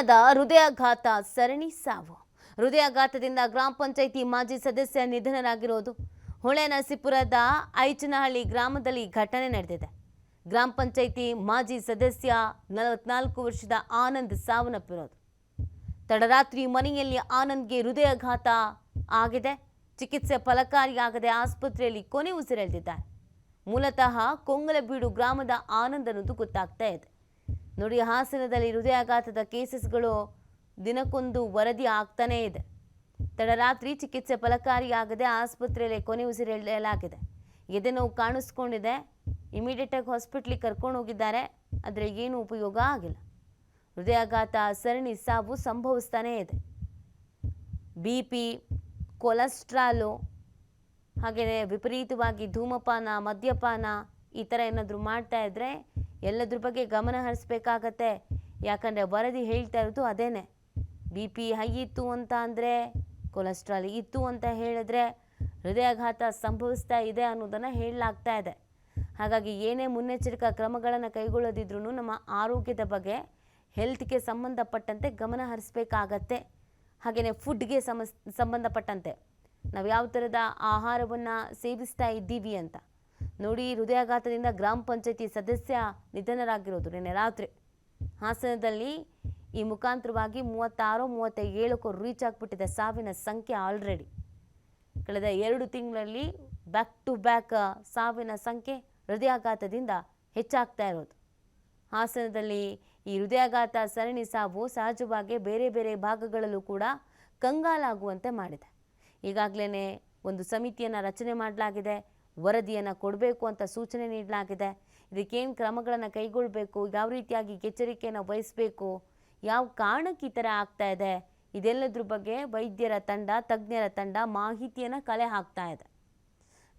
ಹಾಸನದ ಹೃದಯಾಘಾತ ಸರಣಿ ಸಾವು. ಹೃದಯಾಘಾತದಿಂದ ಗ್ರಾಮ ಪಂಚಾಯಿತಿ ಮಾಜಿ ಸದಸ್ಯ ನಿಧನರಾಗಿರೋದು. ಹೊಳೆನರಸೀಪುರದ ಐಚನಹಳ್ಳಿ ಗ್ರಾಮದಲ್ಲಿ ಘಟನೆ ನಡೆದಿದೆ. ಗ್ರಾಮ ಪಂಚಾಯಿತಿ ಮಾಜಿ ಸದಸ್ಯ ನಲವತ್ನಾಲ್ಕು ವರ್ಷದ ಆನಂದ್ ಸಾವನ್ನಪ್ಪಿರೋದು. ತಡರಾತ್ರಿ ಮನೆಯಲ್ಲಿ ಆನಂದ್ಗೆ ಹೃದಯಾಘಾತ ಆಗಿದೆ. ಚಿಕಿತ್ಸೆ ಫಲಕಾರಿಯಾಗದೆ ಆಸ್ಪತ್ರೆಯಲ್ಲಿ ಕೊನೆ ಉಸಿರೆಳೆದಿದ್ದಾರೆ. ಮೂಲತಃ ಕೊಂಗಲಬೀಡು ಗ್ರಾಮದ ಆನಂದ್ ಅನ್ನೋದು ಗೊತ್ತಾಗ್ತಾ ಇದೆ. ನೋಡಿ, ಹಾಸನದಲ್ಲಿ ಹೃದಯಾಘಾತದ ಕೇಸಸ್ಗಳು ದಿನಕ್ಕೊಂದು ವರದಿ ಆಗ್ತಾನೇ ಇದೆ. ತಡರಾತ್ರಿ ಚಿಕಿತ್ಸೆ ಫಲಕಾರಿಯಾಗದೆ ಆಸ್ಪತ್ರೆಯಲ್ಲಿ ಕೊನೆ ಉಸಿರೆಳೆಯಲಾಗಿದೆ ಎದೆ ನೋವು ಕಾಣಿಸ್ಕೊಂಡಿದೆ. ಇಮಿಡಿಯೇಟಾಗಿ ಹಾಸ್ಪಿಟ್ಲಿಗೆ ಕರ್ಕೊಂಡು ಹೋಗಿದ್ದಾರೆ. ಆದರೆ ಏನೂ ಉಪಯೋಗ ಆಗಿಲ್ಲ. ಹೃದಯಾಘಾತ, ಸರಣಿ ಸಾವು ಸಂಭವಿಸ್ತಾನೇ ಇದೆ. ಬಿ ಪಿ ಕೊಲೆಸ್ಟ್ರಾಲು, ಹಾಗೆಯೇ ವಿಪರೀತವಾಗಿ ಧೂಮಪಾನ, ಮದ್ಯಪಾನ ಈ ಥರ ಏನಾದರೂ ಮಾಡ್ತಾ ಇದ್ದರೆ ಎಲ್ಲದ್ರ ಬಗ್ಗೆ ಗಮನ ಹರಿಸ್ಬೇಕಾಗತ್ತೆ. ಯಾಕಂದರೆ ವರದಿ ಹೇಳ್ತಾ ಇರೋದು ಅದೇನೆ. ಬಿ ಪಿ ಹೈ ಇತ್ತು ಅಂತ ಅಂದರೆ, ಕೊಲೆಸ್ಟ್ರಾಲ್ ಇತ್ತು ಅಂತ ಹೇಳಿದ್ರೆ ಹೃದಯಾಘಾತ ಸಂಭವಿಸ್ತಾ ಇದೆ ಅನ್ನೋದನ್ನು ಹೇಳಲಾಗ್ತಾ ಇದೆ. ಹಾಗಾಗಿ ಏನೇ ಮುನ್ನೆಚ್ಚರಿಕಾ ಕ್ರಮಗಳನ್ನು ಕೈಗೊಳ್ಳದಿದ್ರೂ ನಮ್ಮ ಆರೋಗ್ಯದ ಬಗ್ಗೆ ಹೆಲ್ತ್ಗೆ ಸಂಬಂಧಪಟ್ಟಂತೆ ಗಮನ ಹರಿಸ್ಬೇಕಾಗತ್ತೆ. ಹಾಗೆಯೇ ಫುಡ್ಗೆ ಸಮಸ್ ಸಂಬಂಧಪಟ್ಟಂತೆ. ನಾವು ಯಾವ ಥರದ ಆಹಾರವನ್ನು ಸೇವಿಸ್ತಾ ಇದ್ದೀವಿ ಅಂತ. ನೋಡಿ ಹೃದಯಾಘಾತದಿಂದ ಗ್ರಾಮ ಪಂಚಾಯತಿ ಸದಸ್ಯ ನಿಧನರಾಗಿರೋದು ನಿನ್ನೆ ರಾತ್ರಿ. ಹಾಸನದಲ್ಲಿ ಈ ಮುಖಾಂತರವಾಗಿ ಮೂವತ್ತಾರು ಮೂವತ್ತ ಏಳಕ್ಕೂ ರೀಚ್ ಆಗಿಬಿಟ್ಟಿದೆ. ಸಾವಿನ ಸಂಖ್ಯೆ ಆಲ್ರೆಡಿ ಕಳೆದ ಎರಡು ತಿಂಗಳಲ್ಲಿ ಬ್ಯಾಕ್ ಟು ಬ್ಯಾಕ್ ಸಾವಿನ ಸಂಖ್ಯೆ ಹೃದಯಾಘಾತದಿಂದ ಹೆಚ್ಚಾಗ್ತಾ ಇರೋದು. ಹಾಸನದಲ್ಲಿ ಈ ಹೃದಯಾಘಾತ ಸರಣಿ ಸಾವು ಸಹಜವಾಗಿ ಬೇರೆ ಬೇರೆ ಭಾಗಗಳಲ್ಲೂ ಕೂಡ ಕಂಗಾಲಾಗುವಂತೆ ಮಾಡಿದೆ. ಈಗಾಗಲೇ ಒಂದು ಸಮಿತಿಯನ್ನು ರಚನೆ ಮಾಡಲಾಗಿದೆ. ವರದಿಯನ್ನು ಕೊಡಬೇಕು ಅಂತ ಸೂಚನೆ ನೀಡಲಾಗಿದೆ. ಇದಕ್ಕೇನು ಕ್ರಮಗಳನ್ನು ಕೈಗೊಳ್ಳಬೇಕು ಯಾವ ರೀತಿಯಾಗಿ ಎಚ್ಚರಿಕೆಯನ್ನು ವಹಿಸಬೇಕು? ಯಾವ ಕಾರಣಕ್ಕೆ ಈ ಥರ ಆಗ್ತಾ ಇದೆ? ಇದೆಲ್ಲದ್ರ ಬಗ್ಗೆ ವೈದ್ಯರ ತಂಡ, ತಜ್ಞರ ತಂಡ ಮಾಹಿತಿಯನ್ನು ಕಲೆ ಹಾಕ್ತಾ ಇದೆ.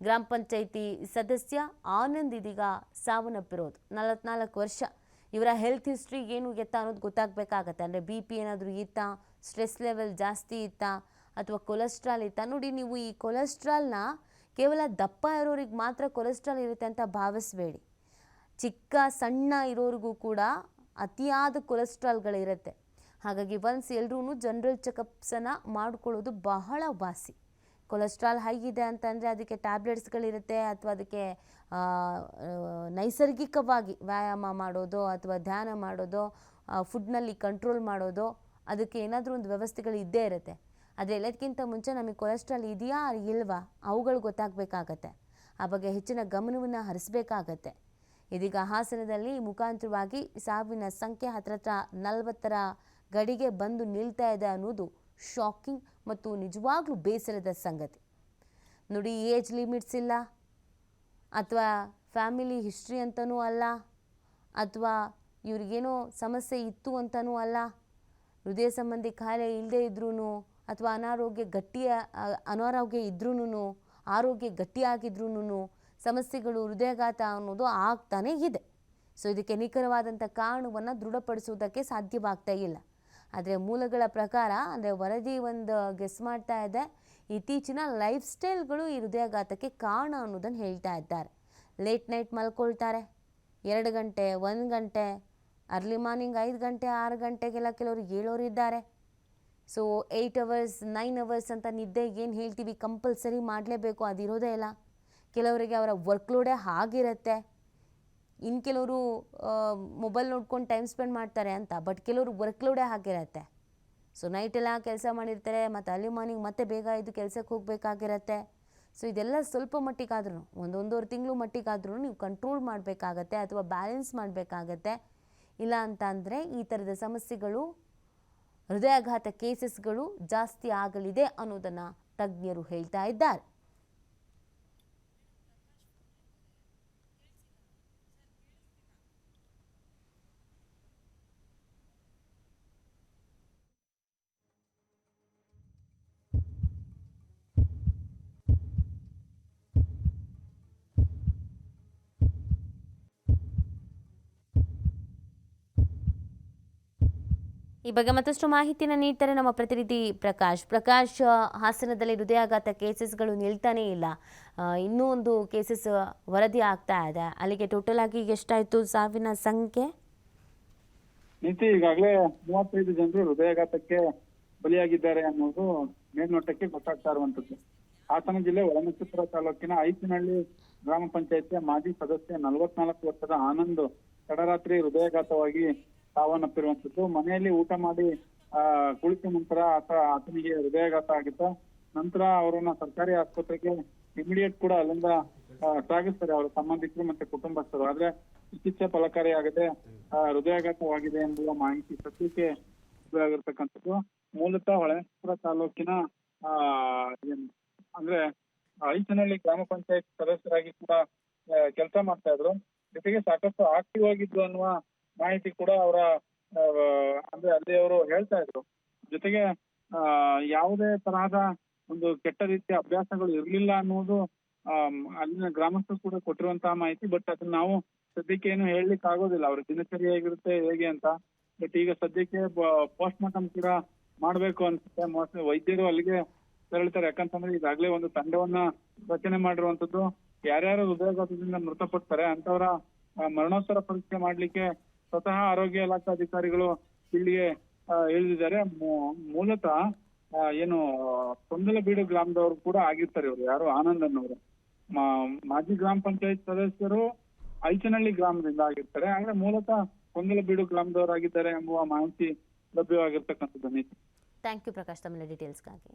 ಗ್ರಾಮ ಪಂಚಾಯಿತಿ ಸದಸ್ಯ ಆನಂದ್ ಇದೀಗ ಸಾವನ್ನಪ್ಪಿರೋದು. ನಲವತ್ನಾಲ್ಕು ವರ್ಷ. ಇವರ ಹೆಲ್ತ್ ಹಿಸ್ಟ್ರಿ ಏನು ಎತ್ತ ಅನ್ನೋದು ಗೊತ್ತಾಗಬೇಕಾಗತ್ತೆ. ಅಂದರೆ ಬಿ ಪಿ ಏನಾದರೂ ಇತ್ತಾ? ಸ್ಟ್ರೆಸ್ ಲೆವೆಲ್ ಜಾಸ್ತಿ ಇತ್ತಾ? ಅಥವಾ ಕೊಲೆಸ್ಟ್ರಾಲ್ ಇತ್ತಾ? ನೋಡಿ, ನೀವು ಈ ಕೊಲೆಸ್ಟ್ರಾಲ್ನ ಕೇವಲ ದಪ್ಪ ಇರೋರಿಗೆ ಮಾತ್ರ ಕೊಲೆಸ್ಟ್ರಾಲ್ ಇರುತ್ತೆ ಅಂತ ಭಾವಿಸಬೇಡಿ. ಚಿಕ್ಕ, ಸಣ್ಣ ಇರೋರಿಗೂ ಕೂಡ ಅತಿಯಾದ ಕೊಲೆಸ್ಟ್ರಾಲ್ಗಳಿರುತ್ತೆ ಹಾಗಾಗಿ ಒನ್ಸ್ ಎಲ್ರೂ ಜನರಲ್ ಚೆಕಪ್ಸನ್ನು ಮಾಡಿಕೊಳ್ಳೋದು ಬಹಳ ವಾಸಿ. ಕೊಲೆಸ್ಟ್ರಾಲ್ ಹೈ ಅಂತಂದರೆ ಅದಕ್ಕೆ ಟ್ಯಾಬ್ಲೆಟ್ಸ್ಗಳಿರುತ್ತೆ ಅಥವಾ ಅದಕ್ಕೆ ನೈಸರ್ಗಿಕವಾಗಿ ವ್ಯಾಯಾಮ ಮಾಡೋದು ಅಥವಾ ಧ್ಯಾನ ಮಾಡೋದು ಫುಡ್ನಲ್ಲಿ ಕಂಟ್ರೋಲ್ ಮಾಡೋದು, ಅದಕ್ಕೆ ಏನಾದರೂ ಒಂದು ವ್ಯವಸ್ಥೆಗಳು ಇದ್ದೇ ಇರುತ್ತೆ. ಆದರೆ ಎಲ್ಲದಕ್ಕಿಂತ ಮುಂಚೆ ನಮಗೆ ಕೊಲೆಸ್ಟ್ರಾಲ್ ಇದೆಯಾ ಇಲ್ವಾ? ಅವುಗಳು ಗೊತ್ತಾಗಬೇಕಾಗತ್ತೆ. ಆ ಬಗ್ಗೆ ಹೆಚ್ಚಿನ ಗಮನವನ್ನು ಹರಿಸಬೇಕಾಗತ್ತೆ. ಇದೀಗ ಹಾಸನದಲ್ಲಿ ಮುಖಾಂತರವಾಗಿ ಸಾವಿನ ಸಂಖ್ಯೆ ಹತ್ರ ಹತ್ರ ನಲವತ್ತರ ಗಡಿಗೆ ಬಂದು ನಿಲ್ತಾ ಇದೆ ಅನ್ನೋದು ಶಾಕಿಂಗ್ ಮತ್ತು ನಿಜವಾಗ್ಲೂ ಬೇಸರದ ಸಂಗತಿ. ನೋಡಿ ಏಜ್ ಲಿಮಿಟ್ಸ್ ಇಲ್ಲ. ಅಥವಾ ಫ್ಯಾಮಿಲಿ ಹಿಸ್ಟ್ರಿ ಅಂತನೂ ಅಲ್ಲ. ಅಥವಾ ಇವ್ರಿಗೇನೋ ಸಮಸ್ಯೆ ಇತ್ತು ಅಂತನೂ ಅಲ್ಲ. ಹೃದಯ ಸಂಬಂಧಿ ಖಾಯಿಲೆ ಇಲ್ಲದೇ ಇದ್ರೂ ಅಥವಾ ಅನಾರೋಗ್ಯ ಗಟ್ಟಿಯ ಅನಾರೋಗ್ಯ ಇದ್ರೂ ಆರೋಗ್ಯ ಗಟ್ಟಿಯಾಗಿದ್ರೂ ಸಮಸ್ಯೆಗಳು, ಹೃದಯಾಘಾತ ಅನ್ನೋದು ಆಗ್ತಾನೇ ಇದೆ. ಸೊ ಇದಕ್ಕೆ ನಿಖರವಾದಂಥ ಕಾರಣವನ್ನು ದೃಢಪಡಿಸುವುದಕ್ಕೆ ಸಾಧ್ಯವಾಗ್ತಾ ಇಲ್ಲ. ಆದರೆ ಮೂಲಗಳ ಪ್ರಕಾರ, ಅಂದರೆ ವರದಿ ಒಂದು ಗೆಸ್ ಮಾಡ್ತಾ ಇದೆ, ಇತ್ತೀಚಿನ ಲೈಫ್ ಸ್ಟೈಲ್ಗಳು ಈ ಹೃದಯಾಘಾತಕ್ಕೆ ಕಾರಣ ಅನ್ನೋದನ್ನು ಹೇಳ್ತಾ ಇದ್ದಾರೆ. ಲೇಟ್ ನೈಟ್ ಮಲ್ಕೊಳ್ತಾರೆ, ಎರಡು ಗಂಟೆ, ಒಂದು ಗಂಟೆ ಅರ್ಲಿ ಮಾರ್ನಿಂಗ್ ಐದು ಗಂಟೆ, ಆರು ಗಂಟೆಗೆಲ್ಲ ಕೆಲವರು ಏಳೋರು ಇದ್ದಾರೆ so eight hours nine hours ಅಂತ ನಿದ್ದೆ ಏನು ಹೇಳ್ತೀವಿ ಕಂಪಲ್ಸರಿ ಮಾಡಲೇಬೇಕು ಅದಿರೋದೇ ಇಲ್ಲ. ಕೆಲವರಿಗೆ ಅವರ ವರ್ಕ್ಲೋಡೇ ಆಗಿರುತ್ತೆ ಇನ್ನು ಕೆಲವರು ಮೊಬೈಲ್ ನೋಡ್ಕೊಂಡು ಟೈಮ್ ಸ್ಪೆಂಡ್ ಮಾಡ್ತಾರೆ ಅಂತ ಬಟ್ ಕೆಲವರು ವರ್ಕ್ಲೋಡೇ ಆಗಿರತ್ತೆ ಸೊ ನೈಟೆಲ್ಲ ಕೆಲಸ ಮಾಡಿರ್ತಾರೆ, ಮತ್ತು ಅಲ್ಲಿ ಮಾರ್ನಿಂಗ್ ಮತ್ತೆ ಬೇಗ ಇದು ಕೆಲಸಕ್ಕೆ ಹೋಗಬೇಕಾಗಿರತ್ತೆ. ಸೊ ಇದೆಲ್ಲ ಸ್ವಲ್ಪ ಮಟ್ಟಿಗಾದ್ರೂ, ಒಂದೊಂದೂವರೆ ತಿಂಗಳು ಮಟ್ಟಿಗಾದ್ರೂ ನೀವು ಕಂಟ್ರೋಲ್ ಮಾಡಬೇಕಾಗತ್ತೆ, ಅಥವಾ ಬ್ಯಾಲೆನ್ಸ್ ಮಾಡಬೇಕಾಗತ್ತೆ. ಇಲ್ಲ ಅಂತ ಅಂದರೆ ಈ ಥರದ ಸಮಸ್ಯೆಗಳು ಹೃದಯಾಘಾತ ಕೇಸಸ್ಗಳು ಜಾಸ್ತಿ ಆಗಲಿದೆ ಅನ್ನೋದನ್ನು ತಜ್ಞರು ಹೇಳ್ತಾ ಇದ್ದಾರೆ. ಈ ಬಗ್ಗೆ ಮತ್ತಷ್ಟು ಮಾಹಿತಿನ ನೀಡ್ತಾರೆ ನಮ್ಮ ಪ್ರತಿನಿಧಿ ಪ್ರಕಾಶ್. ಪ್ರಕಾಶ್ ಹಾಸನದಲ್ಲಿ ಹೃದಯಾಘಾತ ಕೇಸಸ್ಗಳು ನಿಲ್ತಾನೇ ಇಲ್ಲ. ಇನ್ನೂ ಒಂದು ಕೇಸಸ್ ವರದಿ ಆಗ್ತಾ ಇದೆ. ಅಲ್ಲಿಗೆ ಟೋಟಲ್ ಆಗಿ ಎಷ್ಟಾಯ್ತು ಸಾವಿನ ಸಂಖ್ಯೆ? ನೀತಿ ಈಗಾಗಲೇ ಮೂವತ್ತೈದು ಜನರು ಹೃದಯಾಘಾತಕ್ಕೆ ಬಲಿಯಾಗಿದ್ದಾರೆ ಅನ್ನೋದು ಮೇಲ್ನೋಟಕ್ಕೆ ಗೊತ್ತಾಗ್ತಾ ಇರುವಂತದ್ದು ಹಾಸನ ಜಿಲ್ಲೆ ಒಳನಕ್ಷತ್ರ ತಾಲೂಕಿನ ಐತಿನಹಳ್ಳಿ ಗ್ರಾಮ ಪಂಚಾಯತಿಯ ಮಾಜಿ ಸದಸ್ಯ ನಲವತ್ನಾಲ್ಕು ವರ್ಷದ ಆನಂದ್ ತಡರಾತ್ರಿ ಹೃದಯಾಘಾತವಾಗಿ ಸಾವನ್ನಪ್ಪಿರುವಂತದ್ದು ಮನೆಯಲ್ಲಿ ಊಟ ಮಾಡಿ, ಆ, ಕುಳಿತ ನಂತರ ಆತ, ಆತನಿಗೆ ಹೃದಯಾಘಾತ ಆಗಿತ್ತ ನಂತರ ಅವರನ್ನ ಸರ್ಕಾರಿ ಆಸ್ಪತ್ರೆಗೆ ಇಮಿಡಿಯೇಟ್ ಕೂಡ ಅಲ್ಲಿಂದ ಸಾಗಿಸ್ತಾರೆ ಅವರ ಸಂಬಂಧಿಕರು ಮತ್ತೆ ಕುಟುಂಬಸ್ಥರು. ಆದ್ರೆ ಚಿಕಿತ್ಸೆ ಫಲಕಾರಿಯಾಗದೆ ಹೃದಯಾಘಾತವಾಗಿದೆ ಎಂಬುವ ಮಾಹಿತಿ ಸದ್ಯಕ್ಕೆ ಆಗಿರ್ತಕ್ಕಂಥದ್ದು ಮೂಲತಃ ಹೊಳೆನಗರ ತಾಲೂಕಿನ, ಆ ಅಂದ್ರೆ ಐಚನಹಳ್ಳಿ ಗ್ರಾಮ ಪಂಚಾಯತ್ ಸದಸ್ಯರಾಗಿ ಕೂಡ ಕೆಲಸ ಮಾಡ್ತಾ ಇದ್ರು. ಜೊತೆಗೆ ಸಾಕಷ್ಟು ಆಕ್ಟಿವ್ ಆಗಿದ್ರು ಅನ್ನುವ ಮಾಹಿತಿ ಕೂಡ ಅವರ ಅಂದ್ರೆ ಅಲ್ಲಿ ಅವರು ಹೇಳ್ತಾ ಇದ್ರು. ಜೊತೆಗೆ ಆ ಯಾವುದೇ ತರಹದ ಒಂದು ಕೆಟ್ಟ ರೀತಿಯ ಅಭ್ಯಾಸಗಳು ಇರ್ಲಿಲ್ಲ ಅನ್ನೋದು ಆಮ್, ಅಲ್ಲಿನ ಗ್ರಾಮಸ್ಥರು ಕೂಡ ಕೊಟ್ಟಿರುವಂತಹ ಮಾಹಿತಿ ಬಟ್ ಅದನ್ನ ನಾವು ಸದ್ಯಕ್ಕೆ ಏನು ಹೇಳಲಿಕ್ಕೆ ಆಗೋದಿಲ್ಲ. ಅವ್ರ ದಿನಚರಿ ಹೇಗಿರುತ್ತೆ ಹೇಗೆ ಅಂತ. ಬಟ್ ಈಗ ಸದ್ಯಕ್ಕೆ ಪೋಸ್ಟ್ ಮಾರ್ಟಮ್ ಕೂಡ ಮಾಡ್ಬೇಕು ಅನ್ಸುತ್ತೆ. ಮೋಸ್ಟ್ಲಿ ವೈದ್ಯರು ಅಲ್ಲಿಗೆ ತೆರಳುತ್ತಾರೆ ಯಾಕಂತಂದ್ರೆ ಈಗಾಗಲೇ ಒಂದು ತಂಡವನ್ನ ರಚನೆ ಮಾಡಿರುವಂತದ್ದು ಯಾರ್ಯಾರು ಹೃದಯಾಘಾತದಿಂದ ಮೃತಪಡ್ತಾರೆ ಅಂತವರ ಆ, ಮರಣೋತ್ತರ ಪರೀಕ್ಷೆ ಮಾಡ್ಲಿಕ್ಕೆ ಸ್ವತಃ ಆರೋಗ್ಯ ಇಲಾಖಾ ಅಧಿಕಾರಿಗಳು ಇಲ್ಲಿಗೆ ಇಳಿದಿದ್ದಾರೆ ಮೂಲತಃ ಏನು, ಕೊಂದಲಬೀಡು ಗ್ರಾಮದವರು ಕೂಡ ಆಗಿರ್ತಾರೆ ಇವರು. ಯಾರು? ಆನಂದ್ ಅನ್ನೋರು ಮಾಜಿ ಗ್ರಾಮ ಪಂಚಾಯತ್ ಸದಸ್ಯರು ಐಚನಹಳ್ಳಿ ಗ್ರಾಮದಿಂದ ಆಗಿರ್ತಾರೆ. ಆದ್ರೆ ಮೂಲತಃ ಕೊಂದಲಬೀಡು ಗ್ರಾಮದವರಾಗಿದ್ದಾರೆ ಎಂಬುವ ಮಾಹಿತಿ ಲಭ್ಯವಾಗಿರ್ತಕ್ಕಂಥದ್ದು. ಥ್ಯಾಂಕ್ ಯು ಪ್ರಕಾಶ್ ತಮ್ಮ ಡೀಟೇಲ್ಸ್ಗಾಗಿ